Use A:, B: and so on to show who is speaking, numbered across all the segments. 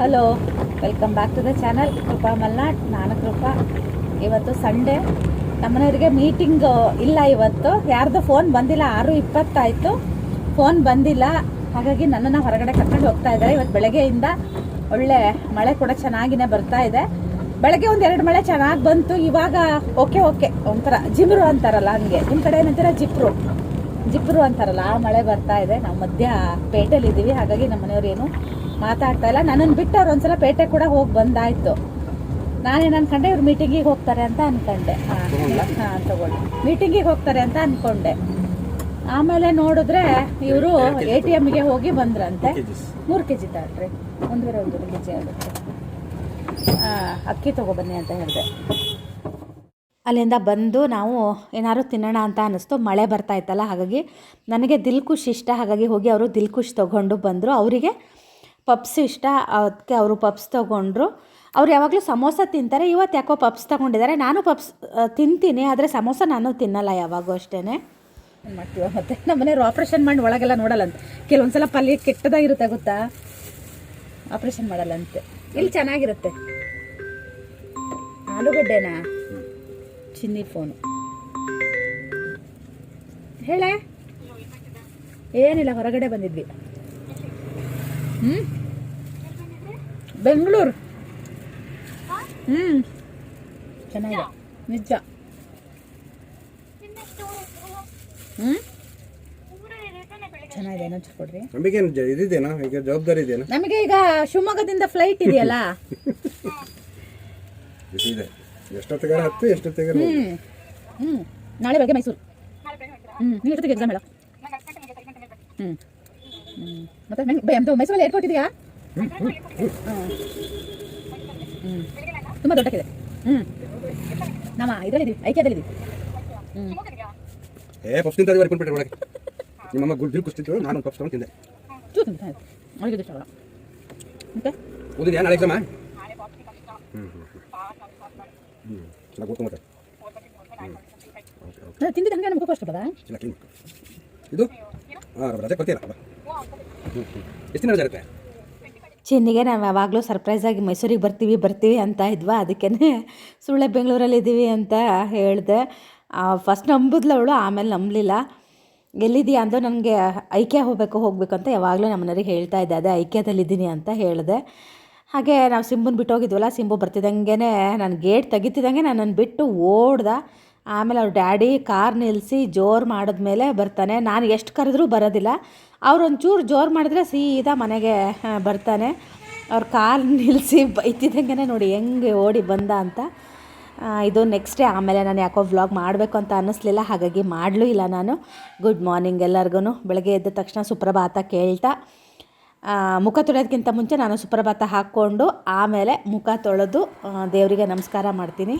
A: Hello welcome back to the channel Krupa Malnad, ನಾನು ಕೃಪಾ. ಇವತ್ತು Sunday. ನಮ್ಮನೆಯವರಿಗೆ meeting ಇಲ್ಲ ಇವತ್ತು. ಯಾರ್ದು ಫೋನ್ ಬಂದಿಲ್ಲ, ಆರು ಇಪ್ಪತ್ತಾಯಿತು. ಫೋನ್ ಬಂದಿಲ್ಲ. ಹಾಗಾಗಿ ನನ್ನನ್ನು ಹೊರಗಡೆ ಕರ್ಕೊಂಡು ಹೋಗ್ತಾ ಇದ್ದಾರೆ. ಇವತ್ತು ಬೆಳಗ್ಗೆಯಿಂದ ಒಳ್ಳೆ ಮಳೆ ಕೂಡ ಚೆನ್ನಾಗಿನೇ ಬರ್ತಾ ಇದೆ. ಬೆಳಗ್ಗೆ ಒಂದು ಎರಡು ಮಳೆ ಚೆನ್ನಾಗಿ ಬಂತು. ಇವಾಗ ಓಕೆ ಓಕೆ ಒಂಥರ ಜಿಮ್ರು ಅಂತಾರಲ್ಲ ಹಂಗೆ. ನಿಮ್ಮ ಕಡೆ ಏನಂತೀರ ಜಿಪ್ರು? ಜಿಪ್ರು ಅಂತಾರಲ್ಲ, ಆ ಮಳೆ ಬರ್ತಾ ಇದೆ. ನಾವು ಮಧ್ಯ ಪೇಟೆಲಿ ಇದ್ದೀವಿ ಹಾಗಾಗಿ ನಮ್ಮ ಮನೆಯವ್ರು ಏನು ಮಾತಾಡ್ತಾ ಇಲ್ಲ. ನನ್ನನ್ನು ಬಿಟ್ಟು ಅವ್ರು ಒಂದ್ಸಲ ಪೇಟೆ ಕೂಡ ಹೋಗಿ ಬಂದಾಯ್ತು. ನಾನೇನು ಅನ್ಕೊಂಡೆ ಇವ್ರು ಮೀಟಿಂಗಿಗೆ ಹೋಗ್ತಾರೆ ಅಂತ ಅನ್ಕೊಂಡೆ. ಹಾಂ ತಗೊಳ್ಳಿ? ಮೀಟಿಂಗಿಗೆ ಹೋಗ್ತಾರೆ ಅಂತ ಅನ್ಕೊಂಡೆ. ಆಮೇಲೆ ನೋಡಿದ್ರೆ ಇವರು ಎ ಟಿ ಎಮ್ಗೆ ಹೋಗಿ ಬಂದ್ರಂತೆ. ಮೂರು ಕೆ ಜಿ ತಗೊಳ್ರಿ ಒಂದೂವರೆ ಒಂದೂವರೆ ಕೆ ಜಿ ಆಗುತ್ತೆ ಅಕ್ಕಿ ತಗೊಬನ್ನಿ ಅಂತ ಹೇಳಿದೆ. ಅಲ್ಲಿಂದ ಬಂದು ನಾವು ಏನಾದ್ರು ತಿನ್ನೋಣ ಅಂತ ಅನ್ನಿಸ್ತು. ಮಳೆ ಬರ್ತಾ ಇತ್ತಲ್ಲ ಹಾಗಾಗಿ ನನಗೆ ದಿಲ್ಕುಶ್ ಇಷ್ಟ. ಹಾಗಾಗಿ ಹೋಗಿ ಅವರು ದಿಲ್ಕುಶ್ ತೊಗೊಂಡು ಬಂದರು. ಅವರಿಗೆ ಪಪ್ಸ್ ಇಷ್ಟ ಅದಕ್ಕೆ ಅವರು ಪಪ್ಸ್ ತೊಗೊಂಡ್ರು. ಅವ್ರು ಯಾವಾಗಲೂ ಸಮೋಸ ತಿಂತಾರೆ, ಇವತ್ತು ಯಾಕೋ ಪಪ್ಸ್ ತೊಗೊಂಡಿದ್ದಾರೆ. ನಾನು ಪಪ್ಸ್ ತಿಂತೀನಿ, ಆದರೆ ಸಮೋಸ ನಾನು ತಿನ್ನಲ್ಲ ಯಾವಾಗೂ ಅಷ್ಟೇ ಮಾಡ್ತೀವ ಮತ್ತೆ? ನಮ್ಮ ಮನೆಯವ್ರು ಆಪ್ರೇಷನ್ ಮಾಡಿ ಒಳಗೆಲ್ಲ ನೋಡಲ್ಲಂತೆ. ಕೆಲವೊಂದು ಸಲ ಪಲ್ಯ ಕೆಟ್ಟದಾಗಿರುತ್ತೆ ಗೊತ್ತಾ? ಆಪ್ರೇಷನ್ ಮಾಡಲ್ಲಂತೆ. ಇಲ್ಲಿ ಚೆನ್ನಾಗಿರುತ್ತೆ. ಆಲೂಗಡ್ಡೆನಾ? ಚಿನ್ನಿ ಫೋನು. ಹೇಳ? ಏನಿಲ್ಲ, ಹೊರಗಡೆ ಬಂದಿದ್ವಿ. ಹ್ಞೂ ಬೆಂಗಳೂರು. ಹ್ಞೂ ಚೆನ್ನಾಗಿದೆ. ನಿಜ? ಹ್ಞೂ ಚೆನ್ನಾಗಿದೆ ಕೊಡ್ರಿ
B: ಇದಿದೆನಾ? ಈಗ ಜವಾಬ್ದಾರಿ ಇದೆಯಾ
A: ನಮಗೆ ಈಗ ಶಿವಮೊಗ್ಗದಿಂದ ಫ್ಲೈಟ್ ಇದೆಯಲ್ಲ?
B: ಇದೆ. ಎಷ್ಟೊತ್ತಿಗಾರ ಹತ್ತು ಎಷ್ಟೊತ್ತಿಗಾರ
A: ಹ್ಞೂ ಹ್ಞೂ ನಾಳೆ ಬೆಳಗ್ಗೆ ಮೈಸೂರು. ಹ್ಞೂ ನೀವು ಎಷ್ಟೊತ್ತಿಗೆ ಎಕ್ಸಾಮ್ ಹೇಳ? ಹ್ಞೂ ಹ್ಞೂ ಮತ್ತೆ ನಂಗೆ ಬೆ- ಅದು ಮೈಸೂರಲ್ಲಿ ಏರ್ಪೋರ್ಟ್ ಇದೆಯಾ? ತುಂಬ ದೊಡ್ಡಕ್ಕಿದೆ. ಹ್ಞೂ ನಮ್ಮ ಇದರಲ್ಲಿದ್ದೀವಿ ಐಕ್ಯದಲ್ಲಿದ್ದೀವಿ.
B: ಏ ಪಪ್ಸ್ ತಿಂತ ಬರ್ಕೊಂಡ್ಬಿಟ್ರೆ ಒಳಗೆ. ನಿಮ್ಮಮ್ಮ ಗುಡ್ದಿಲ್ ಕುಸ್ತಿದ್ರು ನಾನು ಪಪ್ಸ್ ತಗೊಂಡು ತಿಂದೆ.
A: ಚೂ ತಿಂತ ಅವಳಿಗೆ ಇಷ್ಟ ಆಗಲ್ಲ. ಮತ್ತೆ?
B: ಓದಿದ್ಯಾ ನಾಳೆ ಎಕ್ಸಾಮ ಹ್ಞೂ ಚೆನ್ನಾಗಿ ಓದ್ಕೊ ಮತ್ತೆ
A: ತಿಂದಿದ್ದು ಹಂಗೆ ನಮ್ಗೆ ಕಷ್ಟ ಬದ
B: ಇದು? ಹಾಂ ರಜೆ ಕೊಡ್ತೀರಾ ಎಷ್ಟು ದಿನ ರಜೆ ಇರುತ್ತೆ?
A: ಚಿನ್ನಿಗೆ ನಾವು ಯಾವಾಗಲೂ ಸರ್ಪ್ರೈಸಾಗಿ ಮೈಸೂರಿಗೆ ಬರ್ತೀವಿ ಬರ್ತೀವಿ ಅಂತ ಇದ್ವಾ? ಅದಕ್ಕೇ ಸುಳ್ಳೆ ಬೆಂಗಳೂರಲ್ಲಿ ಇದ್ದೀವಿ ಅಂತ ಹೇಳಿದೆ. ಫಸ್ಟ್ ನಂಬಿದ್ಲು ಅವಳು, ಆಮೇಲೆ ನಂಬಲಿಲ್ಲ. ಎಲ್ಲಿದೆಯಾ ಅಂದ್ರೆ ನನಗೆ ಐಕ್ಯ ಹೋಗಬೇಕು ಹೋಗಬೇಕು ಅಂತ ಯಾವಾಗಲೂ ನಮ್ಮ ಮನೆಯವ್ರಿಗೆ ಹೇಳ್ತಾ ಇದ್ದೆ. ಅದೇ ಐಕ್ಯದಲ್ಲಿದ್ದೀನಿ ಅಂತ ಹೇಳಿದೆ. ಹಾಗೆ ನಾವು ಸಿಂಬುನ ಬಿಟ್ಟು ಹೋಗಿದ್ವಲ್ಲ ಸಿಂಬು ಬರ್ತಿದ್ದಂಗೆ ನಾನು ಗೇಟ್ ತೆಗಿತಿದ್ದಂಗೆ ನಾನು ಬಿಟ್ಟು ಓಡ್ದ. ಆಮೇಲೆ ಅವ್ರ ಡ್ಯಾಡಿ ಕಾರ್ ನಿಲ್ಲಿಸಿ ಜೋರು ಮಾಡಿದ್ಮೇಲೆ ಬರ್ತಾನೆ. ನಾನು ಎಷ್ಟು ಕರೆದ್ರೂ ಬರೋದಿಲ್ಲ. ಅವ್ರು ಒಂಚೂರು ಜೋರು ಮಾಡಿದ್ರೆ ಸೀದಾ ಮನೆಗೆ ಬರ್ತಾನೆ. ಅವ್ರ ಕಾರ್ ನಿಲ್ಲಿಸಿ ಬೈತಿದ್ದಂಗೆ ನೋಡಿ ಹೆಂಗೆ ಓಡಿ ಬಂದ ಅಂತ. ಇದು ನೆಕ್ಸ್ಟ್ ಡೇ ಆಮೇಲೆ ನಾನು ಯಾಕೋ ವ್ಲಾಗ್ ಮಾಡಬೇಕು ಅಂತ ಅನ್ನಿಸ್ಲಿಲ್ಲ. ಹಾಗಾಗಿ ಮಾಡಲೂ ಇಲ್ಲ ನಾನು. ಗುಡ್ ಮಾರ್ನಿಂಗ್ ಎಲ್ಲರಿಗೂ ಬೆಳಗ್ಗೆ ಎದ್ದ ತಕ್ಷಣ ಸುಪ್ರಭಾತ ಕೇಳ್ತಾ. ಮುಖ ತೊಳೆಯೋದಕ್ಕಿಂತ ಮುಂಚೆ ನಾನು ಸುಪ್ರಭಾತ ಹಾಕ್ಕೊಂಡು ಆಮೇಲೆ ಮುಖ ತೊಳೆದು ದೇವರಿಗೆ ನಮಸ್ಕಾರ ಮಾಡ್ತೀನಿ.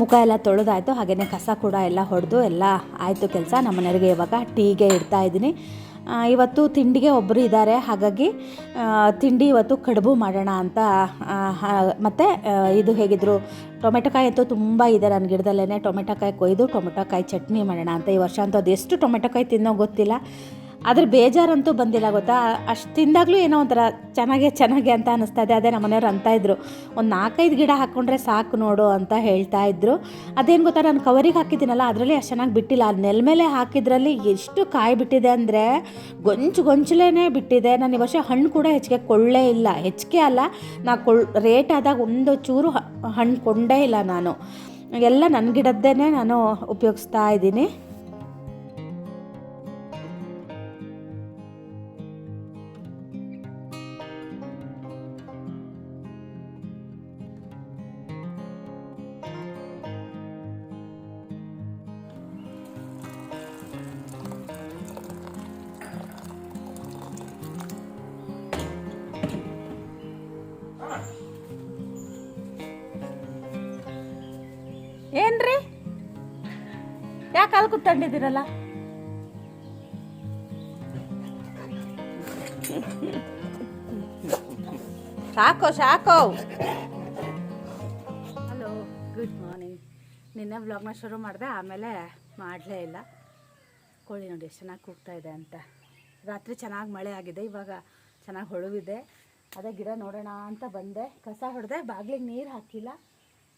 A: ಮುಖ ಎಲ್ಲ ತೊಳೆದಾಯಿತು ಹಾಗೆಯೇ ಕಸ ಕೂಡ ಎಲ್ಲ ಹೊಡೆದು ಎಲ್ಲ ಆಯಿತು ಕೆಲಸ. ನಮ್ಮ ಮನೆಯವರಿಗೆ ಇವಾಗ ಟೀಗೆ ಇಡ್ತಾ ಇದ್ದೀನಿ. ಇವತ್ತು ತಿಂಡಿಗೆ ಒಬ್ಬರು ಇದ್ದಾರೆ. ಹಾಗಾಗಿ ತಿಂಡಿ ಇವತ್ತು ಕಡುಬು ಮಾಡೋಣ ಅಂತ ಮತ್ತು ಇದು ಹೇಗಿದ್ರು, ಟೊಮೆಟೊಕಾಯಿ ಅಂತೂ ತುಂಬ ಇದೆ ನನ್ನ ಗಿಡದಲ್ಲೇ ಟೊಮೆಟೊಕಾಯಿ ಕೊಯ್ದು, ಟೊಮೆಟೊಕಾಯಿ ಚಟ್ನಿ ಮಾಡೋಣ ಅಂತ ಈ ವರ್ಷ ಅಂತೂ ಅದು ಎಷ್ಟು ಟೊಮೆಟೊಕಾಯಿ ತಿನ್ನೋ ಗೊತ್ತಿಲ್ಲ. ಅದ್ರ ಬೇಜಾರಂತೂ ಬಂದಿಲ್ಲ ಗೊತ್ತಾ? ಅಷ್ಟು ತಿಂದಾಗಲೂ ಏನೋ ಒಂಥರ ಚೆನ್ನಾಗೆ ಚೆನ್ನಾಗೆ ಅಂತ ಅನ್ನಿಸ್ತಾ ಇದೆ ಅದೇ ನಮ್ಮ ಮನೆಯವ್ರು ಅಂತ ಇದ್ರು. ಒಂದು ನಾಲ್ಕೈದು ಗಿಡ ಹಾಕ್ಕೊಂಡ್ರೆ ಸಾಕು ನೋಡು ಅಂತ ಹೇಳ್ತಾ ಇದ್ರು. ಅದೇನು ಗೊತ್ತಾ? ನಾನು ಕವರಿಗೆ ಹಾಕಿದ್ದೀನಲ್ಲ, ಅದರಲ್ಲಿ ಅಷ್ಟು ಚೆನ್ನಾಗಿ ಬಿಟ್ಟಿಲ್ಲ. ಆ ನೆಲ ಮೇಲೆ ಹಾಕಿದ್ರಲ್ಲಿ ಎಷ್ಟು ಕಾಯಿ ಬಿಟ್ಟಿದೆ ಅಂದರೆ ಗೊಂಚು ಗೊಂಚಲೇ ಬಿಟ್ಟಿದೆ. ನಾನು ಈ ವರ್ಷ ಹಣ್ಣು ಕೂಡ ಹೆಚ್ಚಿಗೆ ಕೊಳ್ಳೇ ಇಲ್ಲ. ಹೆಚ್ಚಿಗೆ ಅಲ್ಲ, ನಾ ಕೊಳ್ ರೇಟ್ ಆದಾಗ ಒಂದು ಚೂರು ಹಣ್ಣು ಕೊಂಡೇ ಇಲ್ಲ ನಾನು. ಎಲ್ಲ ನನ್ನ ಗಿಡದ್ದೇ ನಾನು ಉಪಯೋಗಿಸ್ತಾ ಇದ್ದೀನಿ. ನಾಲ್ಕು ತಂಡಿದ್ದೀರಲ್ಲ ಸಾಕೋ ಸಾಕೋ. ಹಲೋ ಗುಡ್ ಮಾರ್ನಿಂಗ್ ನಿನ್ನೆ ವ್ಲಾಗ್ನ ಶುರು ಮಾಡಿದೆ ಆಮೇಲೆ ಮಾಡಲೇ ಇಲ್ಲ. ಕೋಳಿ ನೋಡಿ ಎಷ್ಟು ಚೆನ್ನಾಗಿ ಕೂಗ್ತಾ ಇದೆ ಅಂತ. ರಾತ್ರಿ ಚೆನ್ನಾಗಿ ಮಳೆ ಆಗಿದೆ ಇವಾಗ ಚೆನ್ನಾಗಿ ಹೊಳುವಿದೆ. ಅದೇ ಗಿಡ ನೋಡೋಣ ಅಂತ ಬಂದೆ. ಕಸ ಹೊಡೆದೆ ಬಾಗಿಲಿಗೆ ನೀರು ಹಾಕಿಲ್ಲ.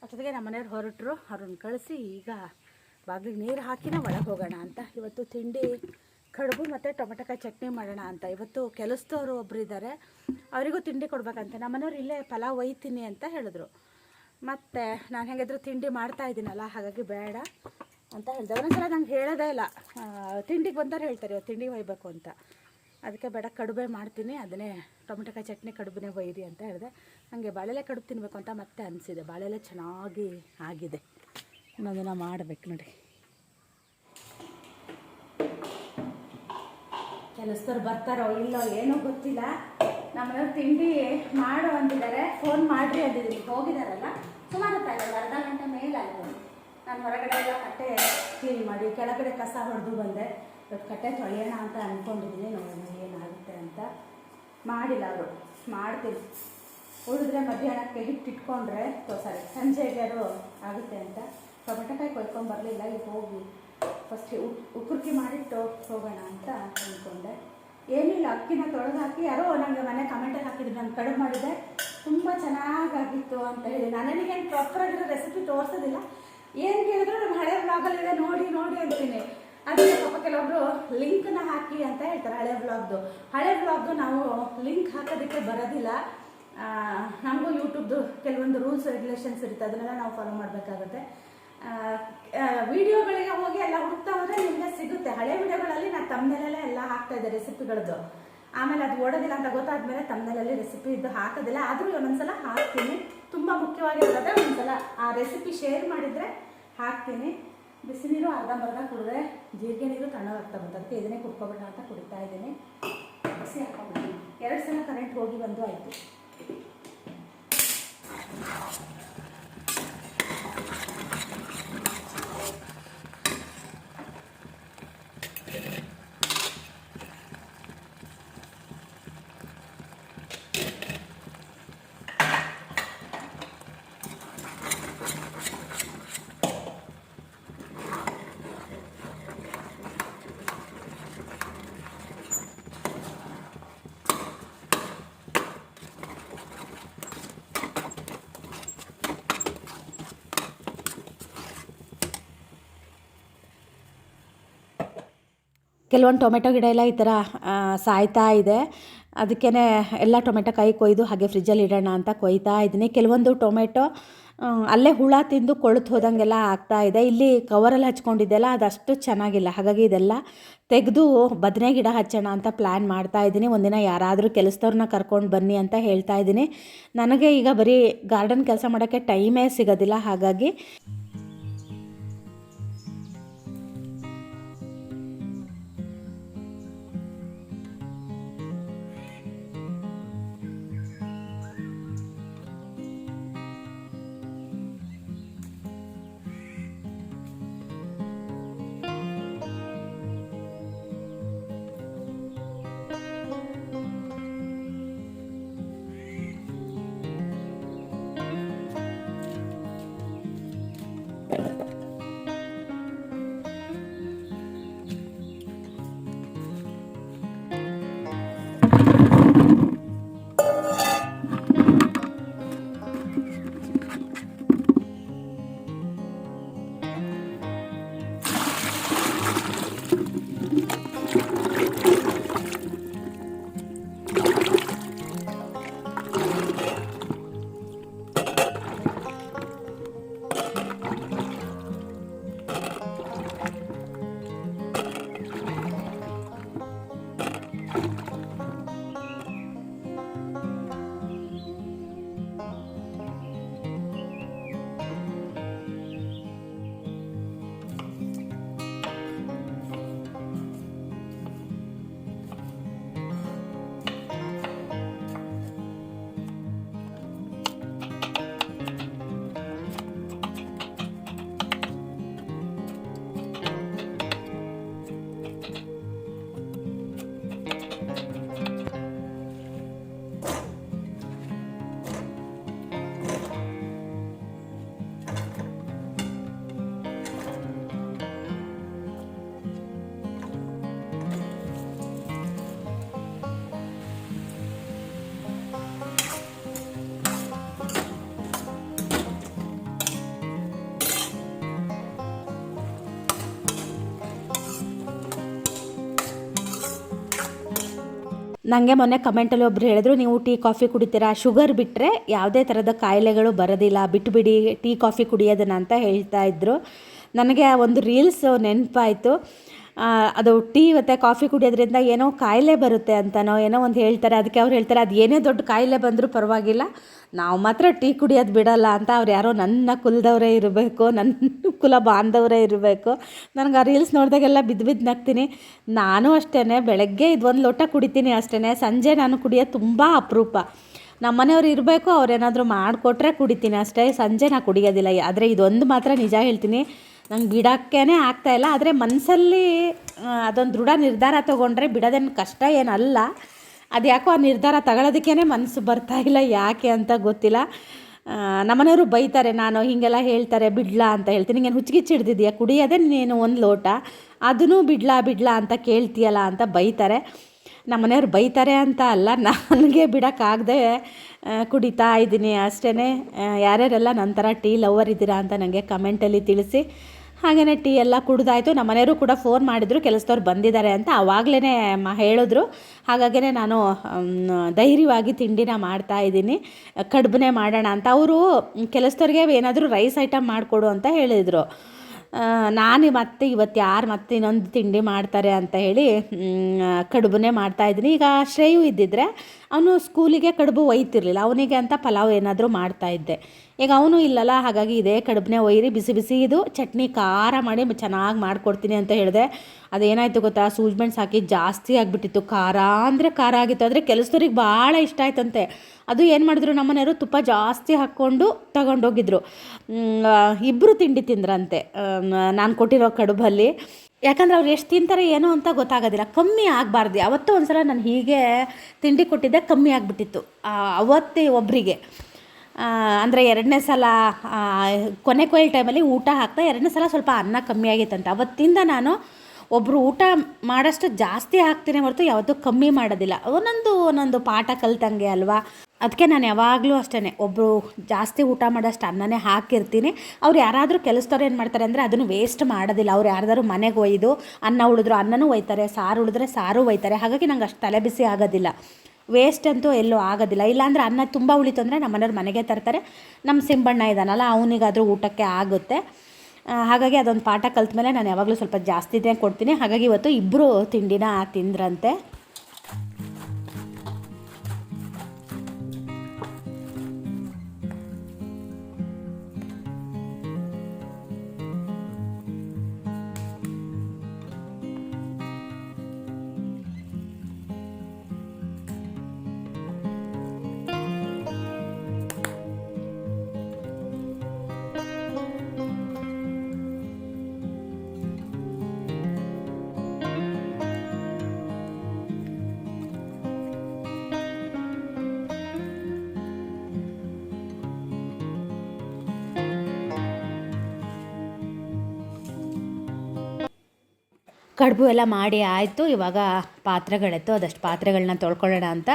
A: ಅಷ್ಟೊತ್ತಿಗೆ ನಮ್ಮ ಮನೆಯವ್ರು ಹೊರಟರು ಅವ್ರನ್ನ ಕಳಿಸಿ ಈಗ ಬಾಗಿಲಿಗೆ ನೀರು ಹಾಕಿನ ಒಳಗೆ ಹೋಗೋಣ ಅಂತ. ಇವತ್ತು ತಿಂಡಿ, ಕಡುಬು ಮತ್ತು ಟೊಮೆಟೊಕಾಯಿ ಚಟ್ನಿ ಮಾಡೋಣ ಅಂತ. ಇವತ್ತು ಕೆಲಸದವರು ಒಬ್ಬರು ಇದ್ದಾರೆ ಅವರಿಗೂ ತಿಂಡಿ ಕೊಡ್ಬೇಕಂತೆ. ನಮ್ಮನೆಯವ್ರು ಇಲ್ಲೇ ಪಲಾವ್ ಒಯ್ತೀನಿ ಅಂತ ಹೇಳಿದ್ರು. ಮತ್ತು ನಾನು ಹೇಗಿದ್ರು ತಿಂಡಿ ಮಾಡ್ತಾ ಇದ್ದೀನಲ್ಲ, ಹಾಗಾಗಿ ಬೇಡ ಅಂತ ಹೇಳಿದೆ. ಒಂದೊಂದ್ಸಲ ನಂಗೆ ಹೇಳೋದೇ ಇಲ್ಲ. ತಿಂಡಿಗೆ ಬಂದವ್ರು ಹೇಳ್ತಾರೆ, ಇವತ್ತು ತಿಂಡಿ ಒಯ್ಬೇಕು ಅಂತ. ಅದಕ್ಕೆ ಬೇಡ, ಕಡುಬೆ ಮಾಡ್ತೀನಿ, ಅದನ್ನೇ ಟೊಮೆಟೊಕಾಯಿ ಚಟ್ನಿ ಕಡುಬನೇ ಒಯ್ಯಿರಿ ಅಂತ ಹೇಳಿದೆ. ನನಗೆ ಬಾಳೆಲೆ ಕಡುಬು ತಿನ್ನಬೇಕು ಅಂತ ಮತ್ತೆ ಅನಿಸಿದೆ. ಬಾಳೆಲೆ ಚೆನ್ನಾಗಿ ಆಗಿದೆ. ಇನ್ನೊಂದಿನ ಮಾಡಬೇಕು ನೋಡಿ. ಕೆಲಸದವ್ರು ಬರ್ತಾರೋ ಇಲ್ಲೋ ಏನೋ ಗೊತ್ತಿಲ್ಲ. ನಮ್ಮನೆಯವ್ರು ತಿಂಡಿ ಮಾಡು ಅಂದಿದ್ದಾರೆ. ಫೋನ್ ಮಾಡ್ರಿ ಅಂದಿದ್ದೀನಿ ಹೋಗಿದಾರಲ್ಲ? ಸುಮಾರು ತಾಯಿಲ್ಲ ಅರ್ಧ ಗಂಟೆ ಮೇಲಾಯಿತು. ನಾನು ಹೊರಗಡೆ ಎಲ್ಲ ಕಟ್ಟೆ ಕ್ಲೀನ್ ಮಾಡಿ, ಕೆಳಗಡೆ ಕಸ ಹೊಡೆದು ಬಂದೆ. ಇವತ್ತು ಕಟ್ಟೆ ತೊಳೆಯೋಣ ಅಂತ ಅಂದ್ಕೊಂಡಿದ್ದೀನಿ ನೋಡೋಣ ಏನಾಗುತ್ತೆ ಅಂತ. ಮಾಡಿಲ್ಲ ಅವರು. ಮಾಡ್ತೀನಿ. ಉಳಿದ್ರೆ ಮಧ್ಯಾಹ್ನಕ್ಕೆ ಹಿಟ್ಟಿಟ್ಕೊಂಡ್ರೆ ಸಾರಿ ಸಂಜೆಗೆ ಅದು ಆಗುತ್ತೆ ಅಂತ. ಟೊಮೆಟೊಕಾಯಿ ಕೊಯ್ಕೊಂಡು ಬರಲಿಲ್ಲ, ಈಗ ಹೋಗಿ ಫಸ್ಟ್ ಉಕ್ಕುರ್ಕಿ ಮಾಡಿಟ್ಟು ಹೋಗೋಣ ಅಂತ ಅಂದ್ಕೊಂಡೆ. ಏನಿಲ್ಲ, ಅಕ್ಕಿನ ತೊಳೆದು ಹಾಕಿ, ಯಾರೋ ನನಗೆ ಮನೆ ಕಮೆಂಟಲ್ಲಿ ಹಾಕಿದ್ರು ನಾನು ಕಡಿಮೆ ಮಾಡಿದೆ. ತುಂಬ ಚೆನ್ನಾಗಾಗಿತ್ತು ಅಂತ ಹೇಳಿ. ನಾನು ನನಗೇನು ಪ್ರಾಪರಾಗಿರೋ ರೆಸಿಪಿ ತೋರಿಸೋದಿಲ್ಲ. ಏನು ಕೇಳಿದ್ರು ನಮ್ಮ ಹಳೆ ಬ್ಲಾಗಲ್ಲಿದೆ ನೋಡಿ ನೋಡಿ ಅಂತೀನಿ. ಅದೇ ಪಾಪ ಕೆಲವೊಬ್ರು ಲಿಂಕ್ನ ಹಾಕಿ ಅಂತ ಹೇಳ್ತಾರೆ, ಹಳೆ ಬ್ಲಾಗ್ದು ಹಳೆ ಬ್ಲಾಗ್ದು ನಾವು ಲಿಂಕ್ ಹಾಕೋದಕ್ಕೆ ಬರೋದಿಲ್ಲ. ನಮಗೂ ಯೂಟ್ಯೂಬ್ದು ಕೆಲವೊಂದು ರೂಲ್ಸ್ ರೆಗ್ಯುಲೇಷನ್ಸ್ ಇರುತ್ತೆ, ಅದನ್ನೆಲ್ಲ ನಾವು ಫಾಲೋ ಮಾಡಬೇಕಾಗುತ್ತೆ. ವಿಡಿಯೋಗಳಿಗೆ ಹೋಗಿ ಎಲ್ಲ ಹುಡುಕ್ತಾ ಹೋದ್ರೆ ನಿಮಗೆ ಸಿಗುತ್ತೆ. ಹಳೆ ವಿಡಿಯೋಗಳಲ್ಲಿ ನಾನು ತಮ್ಮನೆಲೆಲ್ಲ ಎಲ್ಲ ಹಾಕ್ತಾ ಇದ್ದೆ ರೆಸಿಪಿಗಳದ್ದು ಆಮೇಲೆ ಅದು ಓಡೋದಿಲ್ಲ ಅಂತ ಗೊತ್ತಾದ್ಮೇಲೆ ತಮ್ಮನೆಲಲ್ಲಿ ರೆಸಿಪಿ ಇದು ಹಾಕೋದಿಲ್ಲ. ಆದರೂ ಒಂದೊಂದ್ಸಲ ಹಾಕ್ತೀನಿ. ತುಂಬ ಮುಖ್ಯವಾಗಿರ್ತದೆ. ಒಂದ್ಸಲ ಆ ರೆಸಿಪಿ ಶೇರ್ ಮಾಡಿದರೆ ಹಾಕ್ತೀನಿ. ಬಿಸಿ ನೀರು ಅರ್ಧಂಬರ್ಧ ಕುಡಿದ್ರೆ ಜೀರಿಗೆ ನೀರು ತಣ್ಣಗಾಗ್ತಾ ಬಂತು ಅದಕ್ಕೆ ಇದನ್ನೇ ಕುಡ್ಕೊಬೇಡ ಅಂತ ಕುಡಿತಾ ಇದ್ದೀನಿ. ಬಿಸಿ ಹಾಕೊಂಡ್ಬಿಡ್ತೀನಿ ಎರಡು ಸಲ ಕರೆಂಟ್ ಹೋಗಿ ಬಂದು ಆಯಿತು. ಕೆಲವೊಂದು ಟೊಮೆಟೊ ಗಿಡ ಎಲ್ಲ ಈ ಥರ ಸಾಯ್ತಾ ಇದೆ. ಅದಕ್ಕೇ ಎಲ್ಲ ಟೊಮೆಟೊ ಕೈ ಕೊಯ್ದು ಹಾಗೆ ಫ್ರಿಜ್ಜಲ್ಲಿ ಇಡೋಣ ಅಂತ ಕೊಯ್ತಾ ಇದ್ದೀನಿ. ಕೆಲವೊಂದು ಟೊಮೆಟೊ ಅಲ್ಲೇ ಹುಳ ತಿಂದು ಕೊಳೆತು ಹೋದಂಗೆಲ್ಲ ಆಗ್ತಾ ಇದೆ. ಇಲ್ಲಿ ಕವರಲ್ಲಿ ಹಚ್ಕೊಂಡಿದ್ದೆಲ್ಲ, ಅದಷ್ಟು ಚೆನ್ನಾಗಿಲ್ಲ. ಹಾಗಾಗಿ ಇದೆಲ್ಲ ತೆಗೆದು ಬದನೆ ಗಿಡ ಹಚ್ಚೋಣ ಅಂತ ಪ್ಲ್ಯಾನ್ ಮಾಡ್ತಾ ಇದ್ದೀನಿ. ಒಂದಿನ ಯಾರಾದರೂ ಕೆಲಸದವ್ರನ್ನ ಕರ್ಕೊಂಡು ಬನ್ನಿ ಅಂತ ಹೇಳ್ತಾ ಇದ್ದೀನಿ. ನನಗೆ ಈಗ ಬರೀ ಗಾರ್ಡನ್ ಕೆಲಸ ಮಾಡೋಕ್ಕೆ ಟೈಮೇ ಸಿಗೋದಿಲ್ಲ. ಹಾಗಾಗಿ ನನಗೆ ಮೊನ್ನೆ ಕಮೆಂಟಲ್ಲಿ ಒಬ್ರು ಹೇಳಿದ್ರು, ನೀವು ಟೀ ಕಾಫಿ ಕುಡಿತೀರಾ? ಶುಗರ್ ಬಿಟ್ಟರೆ ಯಾವುದೇ ಥರದ ಕಾಯಿಲೆಗಳು ಬರೋದಿಲ್ಲ. ಬಿಟ್ಟುಬಿಡಿ ಟೀ ಕಾಫಿ ಕುಡಿಯೋದನ್ನ ಅಂತ ಹೇಳ್ತಾ ಇದ್ದರು ನನಗೆ ಒಂದು ರೀಲ್ಸ್ ನೆನಪಾಯಿತು. ಅದು ಟೀ ಮತ್ತು ಕಾಫಿ ಕುಡಿಯೋದ್ರಿಂದ ಏನೋ ಕಾಯಿಲೆ ಬರುತ್ತೆ ಅಂತನೋ ಏನೋ ಒಂದು ಹೇಳ್ತಾರೆ. ಅದಕ್ಕೆ ಅವ್ರು ಹೇಳ್ತಾರೆ, ಅದು ಏನೇ ದೊಡ್ಡ ಕಾಯಿಲೆ ಬಂದರೂ ಪರವಾಗಿಲ್ಲ. ನಾವು ಮಾತ್ರ ಟೀ ಕುಡಿಯೋದು ಬಿಡೋಲ್ಲ ಅಂತ ಅವ್ರು ಯಾರೋ ನನ್ನ ಕುಲದವರೇ ಇರಬೇಕು ನನ್ನ ಕುಲ ಬಾಂಧವರೇ ಇರಬೇಕು. ನನಗೆ ಆ ರೀಲ್ಸ್ ನೋಡಿದಾಗೆಲ್ಲ ಬಿದ್ದು ಬಿದ್ದು ನಗ್ತೀನಿ. ನಾನು ಅಷ್ಟೇ ಬೆಳಗ್ಗೆ ಇದೊಂದು ಲೋಟ ಕುಡಿತೀನಿ ಅಷ್ಟೇ ಸಂಜೆ ನಾನು ಕುಡಿಯೋದು ತುಂಬ ಅಪರೂಪ. ನಮ್ಮ ಮನೆಯವ್ರು ಇರಬೇಕು ಅವ್ರೇನಾದರೂ ಮಾಡಿಕೊಟ್ರೆ ಕುಡಿತೀನಿ ಅಷ್ಟೇ, ಸಂಜೆ ನಾನು ಕುಡಿಯೋದಿಲ್ಲ. ಆದರೆ ಇದೊಂದು ಮಾತ್ರ ನಿಜ ಹೇಳ್ತೀನಿ. ನಂಗೆ ಬಿಡೋಕ್ಕೇ ಆಗ್ತಾಯಿಲ್ಲ ಆದರೆ ಮನಸ್ಸಲ್ಲಿ ಅದೊಂದು ದೃಢ ನಿರ್ಧಾರ ತೊಗೊಂಡ್ರೆ ಬಿಡೋದೇನು ಕಷ್ಟ ಏನಲ್ಲ. ಅದು ಯಾಕೋ ಆ ನಿರ್ಧಾರ ತಗೊಳ್ಳೋದಕ್ಕೇ ಮನಸ್ಸು ಬರ್ತಾ ಇಲ್ಲ. ಯಾಕೆ ಅಂತ ಗೊತ್ತಿಲ್ಲ. ನಮ್ಮನೆಯವರು ಬೈತಾರೆ, ನಾನು ಹೀಗೆಲ್ಲ ಹೇಳ್ತಾರೆ, ಬಿಡ್ಲಾ ಅಂತ ಹೇಳ್ತೀನಿ. ನಿಂಗೆ ಹುಚ್ಚಿಗಿಚ್ಚು ಹಿಡ್ದಿದ್ಯಾ ಕುಡಿಯೋದೇ ನೀನು ಒಂದು ಲೋಟ. ಅದನ್ನು ಬಿಡ್ಲಾ ಬಿಡ್ಲಾ ಅಂತ ಕೇಳ್ತೀಯಲ್ಲ ಅಂತ ಬೈತಾರೆ. ನಮ್ಮನೆಯವ್ರು ಬೈತಾರೆ ಅಂತ ಅಲ್ಲ. ನನಗೆ ಬಿಡೋಕ್ಕಾಗದೆ ಕುಡಿತಾ ಇದ್ದೀನಿ ಅಷ್ಟೇ ಯಾರ್ಯಾರೆಲ್ಲ ನನ್ನ ಥರ ಟೀ ಲವರ್ ಇದ್ದೀರಾ ಅಂತ ನನಗೆ ಕಮೆಂಟಲ್ಲಿ ತಿಳಿಸಿ. ಹಾಗೆಯೇ ಟೀ ಎಲ್ಲ ಕುಡ್ದಾಯಿತು. ನಮ್ಮ ಮನೆಯವರು ಕೂಡ ಫೋನ್ ಮಾಡಿದ್ರು, ಕೆಲಸದವ್ರು ಬಂದಿದ್ದಾರೆ ಅಂತ ಆವಾಗಲೇ ಮ ಹೇಳಿದ್ರು. ಹಾಗಾಗೇ ನಾನು ಧೈರ್ಯವಾಗಿ ತಿಂಡಿನ ಮಾಡ್ತಾ ಇದ್ದೀನಿ. ಕಡುಬನೇ ಮಾಡೋಣ ಅಂತ. ಅವರು, ಕೆಲಸದವ್ರಿಗೆ ಏನಾದರೂ ರೈಸ್ ಐಟಮ್ ಮಾಡಿಕೊಡು ಅಂತ ಹೇಳಿದರು. ನಾನು ಮತ್ತೆ ಇವತ್ತು ಯಾರು ಮತ್ತೆ ಇನ್ನೊಂದು ತಿಂಡಿ ಮಾಡ್ತಾರೆ ಅಂತ ಹೇಳಿ ಕಡುಬುನೇ ಮಾಡ್ತಾಯಿದ್ದೀನಿ ಈಗ ಶ್ರೇಯು ಇದ್ದಿದ್ರೆ ಅವನು ಸ್ಕೂಲಿಗೆ ಕಡುಬು ಒಯ್ತಿರ್ಲಿಲ್ಲ. ಅವನಿಗೆ ಅಂತ ಪಲಾವ್ ಏನಾದರೂ ಮಾಡ್ತಾಯಿದ್ದೆ ಈಗ ಅವನು ಇಲ್ಲಲ್ಲ, ಹಾಗಾಗಿ ಇದೇ ಕಡುಬನ್ನೇ ಒಯ್ಯಿರಿ ಬಿಸಿ ಬಿಸಿ ಇದು. ಚಟ್ನಿ ಖಾರ ಮಾಡಿ ಚೆನ್ನಾಗಿ ಮಾಡಿಕೊಡ್ತೀನಿ ಅಂತ ಹೇಳಿದೆ. ಅದೇನಾಯಿತು ಗೊತ್ತಾ? ಸೂಜ್ಮೆಂಟ್ಸ್ ಹಾಕಿ ಜಾಸ್ತಿ ಆಗಿಬಿಟ್ಟಿತ್ತು. ಖಾರ ಅಂದರೆ ಖಾರ ಆಗಿತ್ತು. ಆದರೆ ಕೆಲಸದವ್ರಿಗೆ ಭಾಳ ಇಷ್ಟ ಆಯ್ತಂತೆ. ಅದು ಏನು ಮಾಡಿದ್ರು, ನಮ್ಮನೆಯವರು ತುಪ್ಪ ಜಾಸ್ತಿ ಹಾಕ್ಕೊಂಡು ತಗೊಂಡೋಗಿದ್ರು. ಇಬ್ಬರು ತಿಂಡಿ ತಿಂದ್ರಂತೆ. ನಾನು ಕೊಟ್ಟಿರೋ ಕಡುಬಲ್ಲಿ. ಯಾಕಂದ್ರೆ ಅವ್ರು ಎಷ್ಟು ತಿಂತಾರೆ ಏನೋ ಅಂತ ಗೊತ್ತಾಗೋದಿಲ್ಲ. ಕಮ್ಮಿ ಆಗಬಾರ್ದು. ಅವತ್ತು ಒಂದು ಸಲ ನಾನು ಹೀಗೆ ತಿಂಡಿ ಕೊಟ್ಟಿದ್ದೆ, ಕಮ್ಮಿ ಆಗಿಬಿಟ್ಟಿತ್ತು. ಅವತ್ತೇ ಒಬ್ಬರಿಗೆ ಅಂದರೆ ಎರಡನೇ ಸಲ ಕೊನೆ ಕೊಯ್ಲು ಟೈಮಲ್ಲಿ ಊಟ ಹಾಕ್ತಾ ಎರಡನೇ ಸಲ ಸ್ವಲ್ಪ ಅನ್ನ ಕಮ್ಮಿ ಆಗಿತ್ತಂತೆ. ಅವತ್ತಿಂದ ನಾನು ಒಬ್ಬರು ಊಟ ಮಾಡೋಷ್ಟು ಜಾಸ್ತಿ ಹಾಕ್ತೀನಿ ಹೊರತು ಯಾವತ್ತೂ ಕಮ್ಮಿ ಮಾಡೋದಿಲ್ಲ. ಒಂದೊಂದು ಒಂದೊಂದು ಪಾಠ ಕಲ್ತಂಗೆ ಅಲ್ವಾ? ಅದಕ್ಕೆ ನಾನು ಯಾವಾಗಲೂ ಅಷ್ಟೇ ಒಬ್ಬರು ಜಾಸ್ತಿ ಊಟ ಮಾಡೋಷ್ಟು ಅನ್ನನೇ ಹಾಕಿರ್ತೀನಿ. ಅವ್ರು ಯಾರಾದರೂ ಕೆಲಸದವ್ರು ಏನು ಮಾಡ್ತಾರೆ ಅಂದರೆ ಅದನ್ನು ವೇಸ್ಟ್ ಮಾಡೋದಿಲ್ಲ. ಅವ್ರು ಯಾರ್ದಾದ್ರು ಮನೆಗೆ ಒಯ್ದು ಅನ್ನ ಉಳಿದ್ರು ಅನ್ನನೂ ಒಯ್ತಾರೆ, ಸಾರು ಉಳಿದ್ರೆ ಸಾರು ಒಯ್ತಾರೆ. ಹಾಗಾಗಿ ನಂಗೆ ಅಷ್ಟು ತಲೆ ಬಿಸಿ ಆಗೋದಿಲ್ಲ. ವೇಸ್ಟ್ ಅಂತೂ ಎಲ್ಲೂ ಆಗೋದಿಲ್ಲ. ಇಲ್ಲಾಂದರೆ ಅನ್ನ ತುಂಬ ಉಳಿತು ಅಂದರೆ ನಮ್ಮ ಮನೆಯವ್ರು ಮನೆಗೆ ತರ್ತಾರೆ. ನಮ್ಮ ಸಿಂಬಣ್ಣ ಇದ್ದಾನಲ್ಲ ಅವನಿಗಾದರೂ ಊಟಕ್ಕೆ ಆಗುತ್ತೆ. ಹಾಗಾಗಿ ಅದೊಂದು ಪಾಠ ಕಲ್ತ ಮೇಲೆ ನಾನು ಯಾವಾಗಲೂ ಸ್ವಲ್ಪ ಜಾಸ್ತಿನೇ ಕೊಡ್ತೀನಿ. ಹಾಗಾಗಿ ಇವತ್ತು ಇಬ್ಬರು ತಿಂಡಿನ ತಿಂದ್ರಂತೆ. ಕಡುಬು ಎಲ್ಲ ಮಾಡಿ ಆಯಿತು. ಇವಾಗ ಪಾತ್ರೆಗಳಿತ್ತು. ಅದಷ್ಟು ಪಾತ್ರೆಗಳನ್ನ ತೊಳ್ಕೊಳ್ಳೋಣ ಅಂತ.